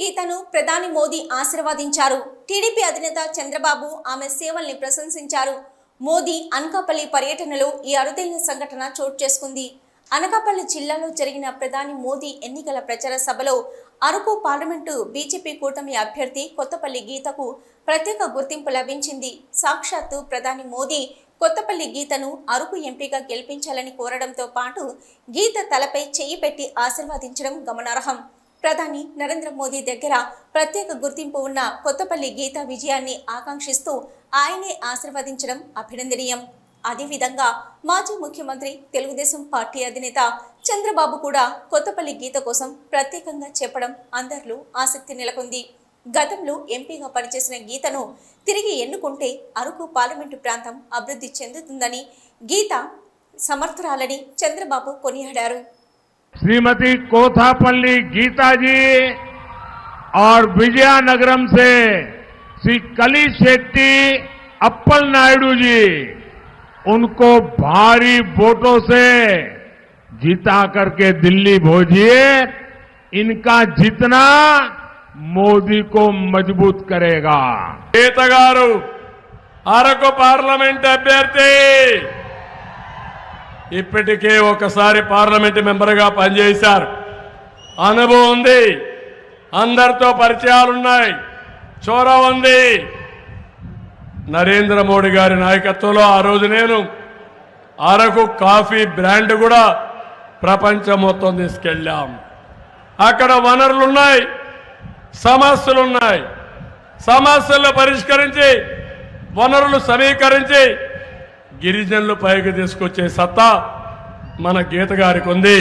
గీతను ప్రధాని మోదీ ఆశీర్వదించారు. టీడీపీ అధినేత చంద్రబాబు ఆమె సేవల్ని ప్రశంసించారు. మోదీ అనకాపల్లి పర్యటనలో ఈ అరుదైన సంఘటన చోటు చేసుకుంది. అనకాపల్లి జిల్లాలో జరిగిన ప్రధాని మోదీ ఎన్నికల ప్రచార సభలో అరకు పార్లమెంటు బీజేపీ కూటమి అభ్యర్థి కొత్తపల్లి గీతకు ప్రత్యేక గుర్తింపు లభించింది. సాక్షాత్తు ప్రధాని మోదీ కొత్తపల్లి గీతను అరకు ఎంపీగా గెలిపించాలని కోరడంతో పాటు గీత తలపై చెయ్యి పెట్టి ఆశీర్వదించడం గమనార్హం. ప్రధాని నరేంద్ర మోదీ దగ్గర ప్రత్యేక గుర్తింపు ఉన్న కొత్తపల్లి గీత విజయాన్ని ఆకాంక్షిస్తూ ఆయనే ఆశీర్వదించడం అభినందనీయం. అదేవిధంగా మాజీ ముఖ్యమంత్రి తెలుగుదేశం పార్టీ అధినేత చంద్రబాబు కూడా కొత్తపల్లి గీత కోసం ప్రత్యేకంగా చెప్పడం అందరిలో ఆసక్తి నెలకొంది. గతంలో ఎంపీగా పనిచేసిన గీతను తిరిగి ఎన్నుకుంటే అరకు పార్లమెంటు ప్రాంతం అభివృద్ధి చెందుతుందని గీత సమర్థురాలని చంద్రబాబు కొనియాడారు. श्रीमती कोथापल्ली गीता जी और विजयनगरम से श्री कली शेट्टी अप्पल नायडू जी उनको भारी वोटों से जिता करके दिल्ली भेजिए इनका जितना मोदी को मजबूत करेगा గీత గారు అరకు పార్లమెంట్ అభ్యర్థి ఇప్పటికే ఒకసారి పార్లమెంట్ మెంబర్గా పనిచేశారు. అనుభవం ఉంది. అందరితో పరిచయాలున్నాయి చోర ఉంది. నరేంద్ర మోడీ గారి నాయకత్వంలో ఆ రోజు నేను అరకు కాఫీ బ్రాండ్ కూడా ప్రపంచం మొత్తం తీసుకెళ్ళాం. అక్కడ వనరులున్నాయి సమస్యలున్నాయి సమస్యలను పరిష్కరించి వనరులు సమీకరించి గిరిజనులు పైకి తీసుకొచ్చే సత్తా మన గీత గారికి ఉంది.